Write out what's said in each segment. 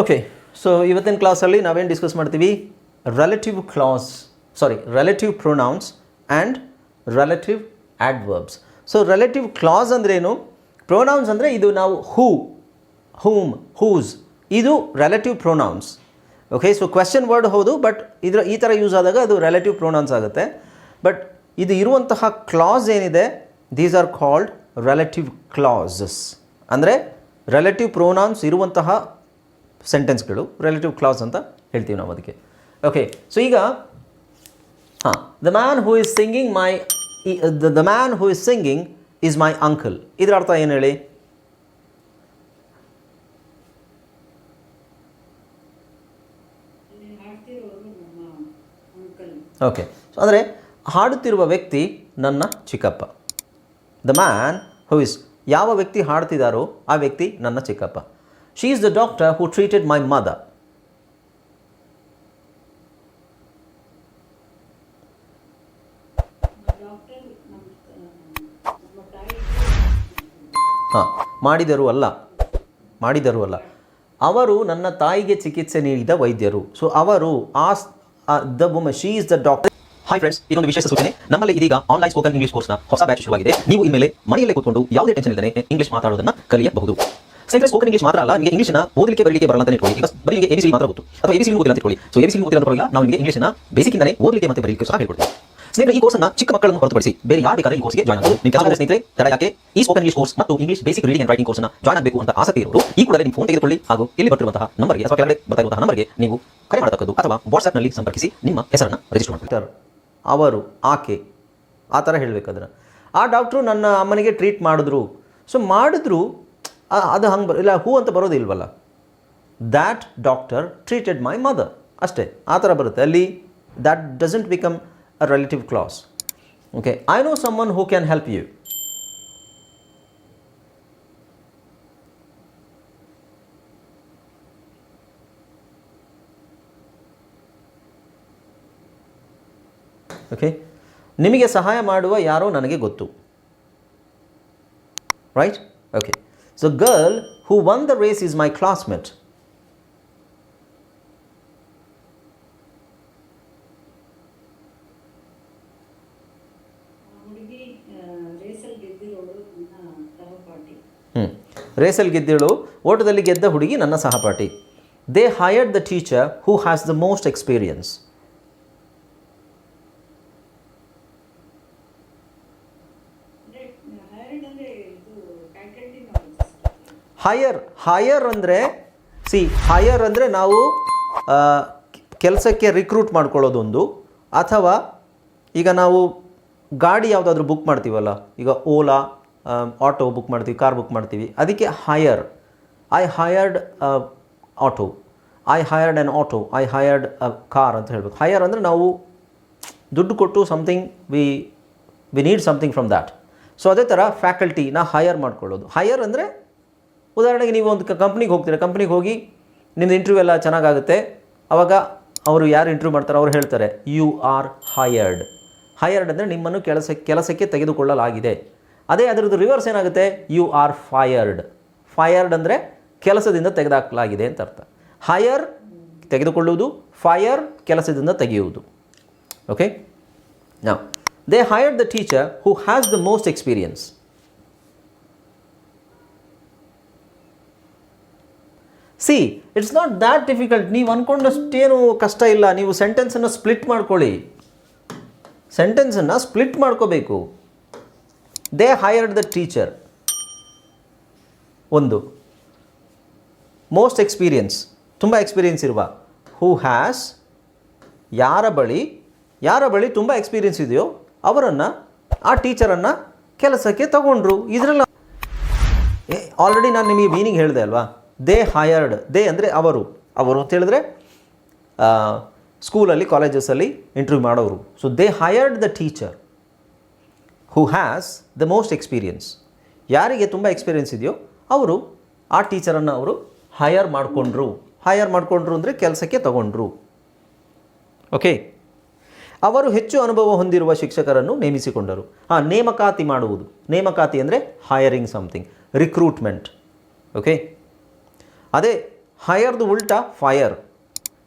Okay so ಇವತ್ತಿನ ಕ್ಲಾಸಲ್ಲಿ ನಾವೇನು ಡಿಸ್ಕಸ್ ಮಾಡ್ತೀವಿ? Relative class sorry relative pronouns and relative adverbs so relative class ಅಂದ್ರೇನು? ಪ್ರೊನೌನ್ಸ್ ಅಂದರೆ ಇದು ನಾವು ಹೂ ಹೂಮ್ ಹೂಸ್ ಇದು relative pronouns okay so question word ಹೌದು ಬಟ್ ಇದರ, ಈ ಥರ ಯೂಸ್ ಆದಾಗ ಅದು ರಿಲೇಟಿವ್ ಪ್ರೊನೌನ್ಸ್ ಆಗುತ್ತೆ. ಬಟ್ ಇದು ಇರುವಂತಹ ಕ್ಲಾಸ್ ಏನಿದೆ? These are called relative classes ಅಂದರೆ ರಿಲೇಟಿವ್ ಪ್ರೊನೌನ್ಸ್ ಇರುವಂತಹ ಸೆಂಟೆನ್ಸ್ಗಳು ರಿಲೇಟಿವ್ ಕ್ಲಾಸ್ ಅಂತ ಹೇಳ್ತೀವಿ ನಾವು ಅದಕ್ಕೆ. ಓಕೆ ಸೊ ಈಗ ಹಾಂ the man who is singing my the man who is singing is my uncle ಇದರ ಅರ್ಥ ಏನು ಹೇಳಿ? ಓಕೆ ಸೊ ಅಂದರೆ ಹಾಡುತ್ತಿರುವ ವ್ಯಕ್ತಿ ನನ್ನ ಚಿಕ್ಕಪ್ಪ. ದ ಮ್ಯಾನ್ ಹೂ ಇಸ್ ಯಾವ ವ್ಯಕ್ತಿ ಹಾಡ್ತಿದ್ದಾರೋ ಆ ವ್ಯಕ್ತಿ ನನ್ನ ಚಿಕ್ಕಪ್ಪ. She is the doctor who treated my mother. ಹಾಂ, ಮಾಡಿದರು ಅಲ್ಲ. ಮಾಡಿದರು ಅಲ್ಲ. ಅವರು ನನ್ನ ತಾಯಿಗೆ ಚಿಕಿತ್ಸೆ ನೀಡಿದ ವೈದ್ಯರು. ಸೊ ಅವರು ಆ, the woman, she is the doctor. Hi friends ಇದೊಂದು ವಿಶೇಷ ಸೂಚನೆ. ನಮ್ಮಲ್ಲಿ ಇದೀಗ ಆನ್ಲೈನ್ ಸ್ಪೋಕನ್ ಇಂಗ್ಲಿಷ್ ಕೋರ್ಸ್ನ ಹೊಸ ಬ್ಯಾಚ್ ಶುರುವಾಗಿದೆ. ನೀವು ಇನ್ಮೇಲೆ ಮನೆಯಲ್ಲೇ ಕೂತ್ಕೊಂಡು ಯಾವುದೇ ಟೆನ್ಷನ್ ಇಲ್ಲದೆ ಇಂಗ್ಲಿಷ್ ಮಾತಾಡೋದನ್ನ ಕಲಿಯಬಹುದು. ಸ್ನೇಹಿತರೆ ಸ್ಪೋಕನ್ ಇಂಗ್ಲಿಷ್ ಮಾತ್ರ ಅಲ್ಲ, ನಿಮಗೆ ಇಂಗ್ಲಿಷ್ನ ಓದಲಿಕ್ಕೆ, ಬರಲಿಕ್ಕೆ ಬರಲ್ಲ ಅಂತ ಇಟ್ಕೊಳ್ಳಿ. ಈಗ ಬರೀ ನಿಮಗೆ ಎಬಿಸಿ ಮಾತ್ರ ಗೊತ್ತು. ಅಥವಾ ಎಬಿಸಿ ಓದಿಲ್ಲ ಅಂತ ಇಟ್ಕೊಳ್ಳಿ. ಸೊ ಎಬಿಸಿ ಅಂತ ಪರವಾಗಿಲ್ಲ ನಾವು ನಿಮಗೆ ಬೇಸಿಕ್ ಇಂದಾನೆ ಓದಲಿಕ್ಕೆ ಮತ್ತೆ ಬರಲಿಕ್ಕೆ ಸಹ ಹೇಳ್ಕೊಡ್ತೀವಿ. ಸ್ನೇಹಿತರೆ, ಈ ಕೋರ್ಸ್ನ ಚಿಕ್ಕ ಮಕ್ಕಳನ್ನು ಹೊರತುಪಡಿಸಿ ಬೇರೆ ಯಾರು ಬೇಕಾದ್ರೆ ಈ ಕೋರ್ಸ್ಗೆ ಜಾಯ್ನ್ ಆಗಬಹುದು ನಿಮ್ಮ ಕೆಲಸ ಸ್ನೇಹಿತರೆ, ತಡ ಯಾಕೆ? ಈ ಸ್ಪೋಕನ್ ಇಂಗ್ಲಿಷ್ ಕೋರ್ಸ್ ಮತ್ತು English basic reading and writing ಕೋರ್ಸ್ನ ಜಾಯ್ನ್ ಆಗಬೇಕು ಅಂತ ಆಸಕ್ತಿ ಇರೋರು, ಈ ಕೂಡಲೇ ನಿಮ್ಮ ಫೋನ್ ತೆಗೆದುಕೊಳ್ಳಿ ಹಾಗೂ ಇಲ್ಲಿ ಬರ್ತಿರುವಂತಹ ನಂಬರ್ಗೆ ಅಥವಾ ಕೆಳಗಡೆ ಬರ್ತಾ ನಂಬರ್ಗೆ ನೀವು ಕರೆ ಮಾಡತಕ್ಕದ್ದು ಅಥವಾ ವಾಟ್ಸ್ಆಪ್ನಲ್ಲಿ ಸಂಪರ್ಕಿಸಿ ನಿಮ್ಮ ಹೆಸರನ್ನು ರಿಜಿಸ್ಟರ್ ಮಾಡಿ ಡಾಕ್ಟರ್ ಅವರು, ಆಕೆ, ಆ ಥರ ಹೇಳಬೇಕಾದ್ರೆ ಆ ಡಾಕ್ಟ್ರು ನನ್ನ ಅಮ್ಮನಿಗೆ ಟ್ರೀಟ್ ಮಾಡಿದ್ರು. ಸೊ ಮಾಡಿದ್ರು ಅದು ಹಂಗೆ ಬರೋ, ಇಲ್ಲ, ಹೂ ಅಂತ ಬರೋದಿಲ್ವಲ್ಲ that doctor treated my mother ಅಷ್ಟೇ, ಆ ಥರ ಬರುತ್ತೆ. ಅಲ್ಲಿ that doesn't become a relative class okay I know someone who can help you okay ನಿಮಗೆ ಸಹಾಯ ಮಾಡುವ ಯಾರೋ ನನಗೆ ಗೊತ್ತು. Right okay girl who won the race is my classmate. ಹ್ಞೂ ರೇಸಲ್ಲಿ ಗೆದ್ದಳು ಓಟದಲ್ಲಿ ಗೆದ್ದ ಹುಡುಗಿ ನನ್ನ ಸಹಪಾಠಿ. They hired the teacher who has the most experience ಅಂದರೆ ಹೈರ್ಡ್ ಅಂದರೆ ಇದು ಫ್ಯಾಕಲ್ಟಿ ನಾಲೆಜ್ ಹೈಯರ್ ಹೈಯರ್ ಅಂದರೆ ಸಿ ಹೈಯರ್ ಅಂದರೆ ನಾವು ಕೆಲಸಕ್ಕೆ ರಿಕ್ರೂಟ್ ಮಾಡ್ಕೊಳ್ಳೋದೊಂದು, ಅಥವಾ ಈಗ ನಾವು ಗಾಡಿ ಯಾವುದಾದ್ರೂ ಬುಕ್ ಮಾಡ್ತೀವಲ್ಲ, ಈಗ ಓಲಾ ಆಟೋ ಬುಕ್ ಮಾಡ್ತೀವಿ ಕಾರ್ ಬುಕ್ ಮಾಡ್ತೀವಿ, ಅದಕ್ಕೆ hire I hired auto I hired an auto I hired a car ಅಂತ ಹೇಳಬೇಕು. ಹೈಯರ್ ಅಂದರೆ ನಾವು ದುಡ್ಡು ಕೊಟ್ಟು something we we need something from that so ಅದೇ ಥರ ಫ್ಯಾಕಲ್ಟಿನ ಹಯರ್ ಮಾಡ್ಕೊಳ್ಳೋದು. ಹೈಯರ್ ಅಂದರೆ ಉದಾಹರಣೆಗೆ ನೀವು ಒಂದು ಕಂಪ್ನಿಗೆ ಹೋಗ್ತೀರ ಕಂಪ್ನಿಗೆ ಹೋಗಿ ನಿಮ್ಮದು ಇಂಟರ್ವ್ಯೂ ಎಲ್ಲ ಚೆನ್ನಾಗಾಗುತ್ತೆ. ಆವಾಗ ಅವರು ಯಾರು ಇಂಟರ್ವ್ಯೂ ಮಾಡ್ತಾರೆ ಅವ್ರು ಹೇಳ್ತಾರೆ ಯು ಆರ್ ಹೈಯರ್ಡ್ ಹೈಯರ್ಡ್ ಅಂದರೆ ನಿಮ್ಮನ್ನು ಕೆಲಸ, ಕೆಲಸಕ್ಕೆ ತೆಗೆದುಕೊಳ್ಳಲಾಗಿದೆ. ಅದೇ ಅದರದ್ದು ರಿವರ್ಸ್ ಏನಾಗುತ್ತೆ? ಯು ಆರ್ ಫೈಯರ್ಡ್ ಫೈಯರ್ಡ್ ಅಂದರೆ ಕೆಲಸದಿಂದ ತೆಗೆದಾಕಲಾಗಿದೆ ಅಂತ ಅರ್ಥ. ಹೈಯರ್ ತೆಗೆದುಕೊಳ್ಳುವುದು. ಫೈಯರ್ ಕೆಲಸದಿಂದ ತೆಗೆಯುವುದು. ಓಕೆ ನಾವು they hired the teacher who has the most experience see it's not that difficult ನೀವು ಅಂದ್ಕೊಂಡಷ್ಟೇನು ಕಷ್ಟ ಇಲ್ಲ. ನೀವು ಸೆಂಟೆನ್ಸನ್ನು ಸ್ಪ್ಲಿಟ್ ಮಾಡ್ಕೊಳ್ಳಿ. ಸೆಂಟೆನ್ಸನ್ನು ಸ್ಪ್ಲಿಟ್ ಮಾಡ್ಕೋಬೇಕು. ದೇ ಹೈಯರ್ಡ್ ದ ಟೀಚರ್ ಒಂದು. ಮೋಸ್ಟ್ ಎಕ್ಸ್ಪೀರಿಯನ್ಸ್ ತುಂಬ ಎಕ್ಸ್ಪೀರಿಯನ್ಸ್ ಇರುವ. ಹೂ ಹ್ಯಾಸ್ ಯಾರ ಬಳಿ? ಯಾರ ಬಳಿ ತುಂಬ ಎಕ್ಸ್ಪೀರಿಯನ್ಸ್ ಇದೆಯೋ ಅವರನ್ನು, ಆ ಟೀಚರನ್ನು ಕೆಲಸಕ್ಕೆ ತಗೊಂಡ್ರು. ಇದರಲ್ಲ ಆಲ್ರೆಡಿ ನಾನು ನಿಮಗೆ ಮೀನಿಂಗ್ ಹೇಳಿದೆ ಅಲ್ವಾ? ದೇ ಹೈಯರ್ಡ್ ದೇ ಅಂದರೆ ಅವರು. ಅವರು ಅಂತ ಹೇಳಿದ್ರೆ ಸ್ಕೂಲಲ್ಲಿ ಕಾಲೇಜಸಲ್ಲಿ ಇಂಟರ್ವ್ಯೂ ಮಾಡೋರು. So they hired the teacher who has the most experience ಯಾರಿಗೆ ತುಂಬ ಎಕ್ಸ್ಪೀರಿಯನ್ಸ್ ಇದೆಯೋ, ಅವರು ಆ ಟೀಚರನ್ನು ಅವರು ಹೈಯರ್ ಮಾಡಿಕೊಂಡ್ರು. ಹೈಯರ್ ಮಾಡಿಕೊಂಡ್ರು ಅಂದರೆ ಕೆಲಸಕ್ಕೆ ತಗೊಂಡ್ರು. ಓಕೆ ಅವರು ಹೆಚ್ಚು ಅನುಭವ ಹೊಂದಿರುವ ಶಿಕ್ಷಕರನ್ನು ನೇಮಿಸಿಕೊಂಡರು. ಹಾಂ ನೇಮಕಾತಿ ಮಾಡುವುದು. ನೇಮಕಾತಿ ಅಂದರೆ ಹೈಯರಿಂಗ್ ಸಮಥಿಂಗ್ ರಿಕ್ರೂಟ್ಮೆಂಟ್ ಓಕೆ ಅದೇ ಹೈಯರ್ದು ಉಲ್ಟಾ ಫೈರ್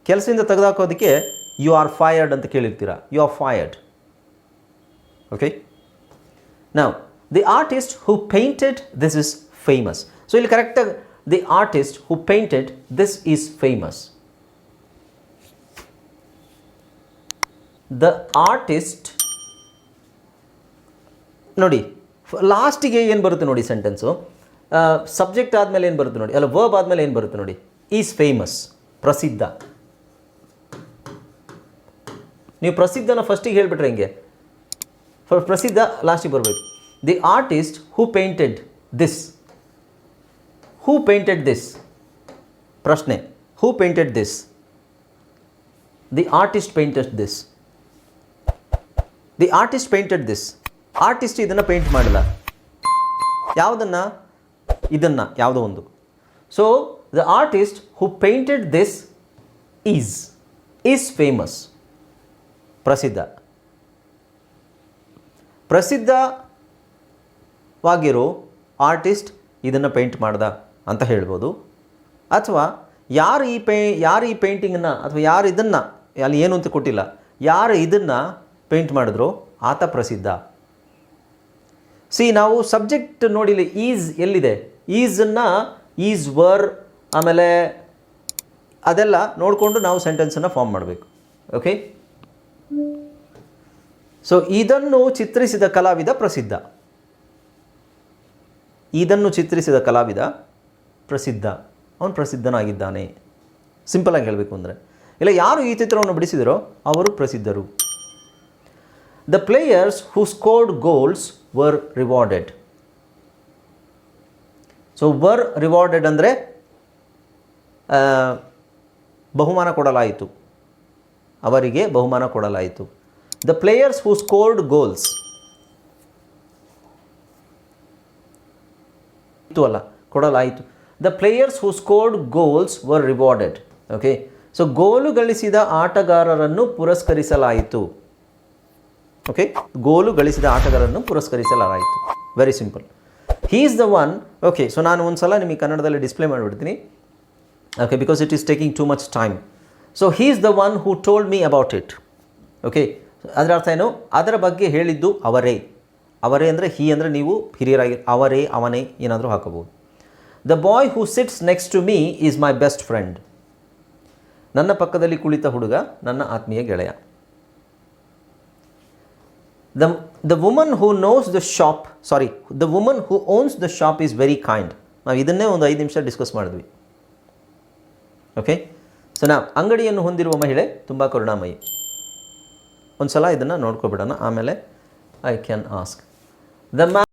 ಕೆಲಸದಿಂದ ತೆಗೆದಾಕೋದಕ್ಕೆ ಯು ಆರ್ ಫೈರ್ಡ್ ಅಂತ ಕೇಳಿರ್ತೀರ? ಯು ಆರ್ ಫೈರ್ಡ್ ಓಕೆ ನಾವು the artist who painted this is famous so ಇಲ್ಲಿ ಕರೆಕ್ಟಾಗಿ the artist who painted this is famous the artist ನೋಡಿ ಲಾಸ್ಟಿಗೆ ಏನು ಬರುತ್ತೆ ನೋಡಿ ಸೆಂಟೆನ್ಸು ಸಬ್ಜೆಕ್ಟ್ ಆದಮೇಲೆ ಏನು ಬರುತ್ತೆ ನೋಡಿ? ಅಲ್ಲ ವರ್ಬ್ ಆದಮೇಲೆ ಏನು ಬರುತ್ತೆ ನೋಡಿ? ಈಸ್ ಫೇಮಸ್ ಪ್ರಸಿದ್ಧ. ನೀವು ಪ್ರಸಿದ್ಧನ ಫಸ್ಟಿಗೆ ಹೇಳಿಬಿಟ್ರೆ ಹೆಂಗೆ? ಪ್ರಸಿದ್ಧ ಲಾಸ್ಟಿಗೆ ಬರಬೇಕು. The artist who painted this who painted this ಪ್ರಶ್ನೆ. Who painted this the artist painted this the artist painted this artist ಇದನ್ನು ಪೇಂಟ್ ಮಾಡಿಲ್ಲ. ಯಾವುದನ್ನು? ಇದನ್ನು ಯಾವುದೋ ಒಂದು. So the artist who painted this is is famous ಪ್ರಸಿದ್ಧ. ಪ್ರಸಿದ್ಧವಾಗಿರೋ ಆರ್ಟಿಸ್ಟ್ ಇದನ್ನು ಪೇಂಟ್ ಮಾಡ್ದ ಅಂತ ಹೇಳ್ಬೋದು. ಅಥವಾ ಯಾರು ಈ ಪೇ, ಯಾರು ಈ ಪೇಂಟಿಂಗನ್ನು ಅಥವಾ ಯಾರು ಇದನ್ನು, ಅಲ್ಲಿ ಏನು ಅಂತ ಕೊಟ್ಟಿಲ್ಲ, ಯಾರು ಇದನ್ನು ಪೇಂಟ್ ಮಾಡಿದ್ರು ಆತ ಪ್ರಸಿದ್ಧ. ಸಿ ನಾವು ಸಬ್ಜೆಕ್ಟ್ ನೋಡಿಲಿ ಈಸ್ ಎಲ್ಲಿದೆ? ಈಸನ್ನು ಈಸ್ ವರ್, ಆಮೇಲೆ ಅದೆಲ್ಲ ನೋಡಿಕೊಂಡು ನಾವು ಸೆಂಟೆನ್ಸನ್ನು ಫಾರ್ಮ್ ಮಾಡಬೇಕು. ಓಕೆ ಸೊ ಇದನ್ನು ಚಿತ್ರಿಸಿದ ಕಲಾವಿದ ಪ್ರಸಿದ್ಧ. ಇದನ್ನು ಚಿತ್ರಿಸಿದ ಕಲಾವಿದ ಪ್ರಸಿದ್ಧ. ಅವನು ಪ್ರಸಿದ್ಧನಾಗಿದ್ದಾನೆ. ಸಿಂಪಲಾಗಿ ಹೇಳಬೇಕು ಅಂದರೆ. ಇಲ್ಲ, ಯಾರು ಈ ಚಿತ್ರವನ್ನು ಬಿಡಿಸಿದರೋ ಅವರು ಪ್ರಸಿದ್ಧರು. The players who scored goals were rewarded so were rewarded ಅಂದರೆ ಬಹುಮಾನ ಕೊಡಲಾಯಿತು. ಅವರಿಗೆ ಬಹುಮಾನ ಕೊಡಲಾಯಿತು. The players who scored goals ಇತ್ತು ಅಲ್ಲ, ಕೊಡಲಾಯಿತು. The players who scored goals were rewarded okay so goal ಗಳಿಸಿದ ಆಟಗಾರರನ್ನು ಪುರಸ್ಕರಿಸಲಾಯಿತು. ಓಕೆ ಗೋಲು ಗಳಿಸಿದ ಆಟಗಾರರನ್ನು ಪುರಸ್ಕರಿಸಲಾಯಿತು. Very simple he is the one okay so ನಾನು ಒಂದು ಸಲ ನಿಮಗೆ ಕನ್ನಡದಲ್ಲಿ ಡಿಸ್ಪ್ಲೇ ಮಾಡಿಬಿಡ್ತೀನಿ. Okay because it is taking too much time so he is the one who told me about it okay ಅದರ ಅರ್ಥ ಏನು? ಅದರ ಬಗ್ಗೆ ಹೇಳಿದ್ದು ಅವರೇ. ಅವರೇ ಅಂದರೆ ಹೀ ಅಂದರೆ ನೀವು ಹಿರಿಯರಾಗಿ, ಅವರೇ, ಅವನೇ ಏನಾದರೂ ಹಾಕಬಹುದು. The boy who sits next to me is my best friend ನನ್ನ ಪಕ್ಕದಲ್ಲಿ ಕುಳಿತ ಹುಡುಗ ನನ್ನ ಆತ್ಮೀಯ ಗೆಳೆಯ. The the woman who knows the shop sorry the woman who owns the shop is very kind ನಾವು ಇದನ್ನೇ ಒಂದು ಐದು ನಿಮಿಷ ಡಿಸ್ಕಸ್ ಮಾಡಿದ್ವಿ. ಓಕೆ ಸೊ ನಾವು ಅಂಗಡಿಯನ್ನು ಹೊಂದಿರುವ ಮಹಿಳೆ ತುಂಬ ಕರುಣಾಮಯಿ. ಒಂದು ಸಲ ಇದನ್ನು ನೋಡ್ಕೊಬಿಡೋಣ. ಆಮೇಲೆ I can ask the man